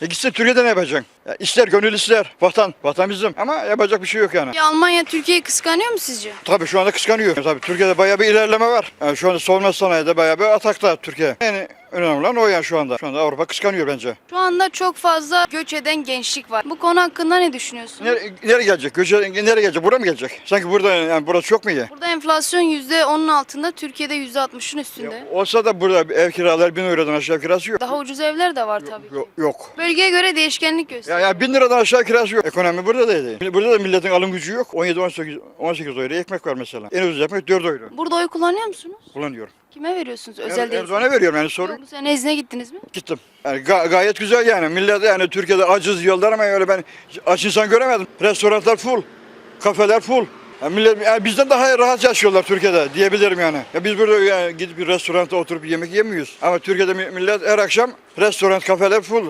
E gitsin Türkiye'de ne yapacaksın? Ya ister gönül ister. Vatan. Vatan bizim. Ama yapacak bir şey yok yani. Ya Almanya Türkiye'yi kıskanıyor mu sizce? Tabii şu anda kıskanıyor. Tabii Türkiye'de bayağı bir ilerleme var. Yani şu anda savunma sanayide bayağı bir atakta Türkiye. Yani önemli olan o yani şu anda. Şu anda Avrupa kıskanıyor bence. Şu anda çok fazla göç eden gençlik var. Bu konu hakkında ne düşünüyorsunuz? Nereye, nereye gelecek? Göçe, nereye gelecek? Buraya mı gelecek? Sanki burada yani burası çok mu iyi? Burada enflasyon %10'un altında, Türkiye'de %60'ın üstünde. Ya olsa da burada ev kiraları bin eurodan aşağı kirası yok. Daha ucuz evler de var tabii ki. Yok. yok. Bölgeye göre değişkenlik Ya, gösteriyor. ya bin liradan aşağı kirası yok. Ekonomi burada da değil. Burada da milletin alım gücü yok. 17, 18, 18 euro ekmek var mesela. En ucuz ekmek 4 euro. Burada oy kullanıyor musunuz? Kullanıyorum. Kime veriyorsunuz? Er- Özel değil. Erdoğan'a veriyorum yani sorun. Bu sene izne gittiniz mi? Gittim. Yani ga- gayet güzel yani. Millet yani Türkiye'de acız diyorlar ama öyle ben aç insan göremedim. Restoranlar full. Kafeler full. Yani millet, yani bizden daha rahat yaşıyorlar Türkiye'de diyebilirim yani. Ya biz burada yani gidip bir restoranda oturup yemek yemiyoruz. Ama Türkiye'de mi- millet her akşam restoran, kafeler full.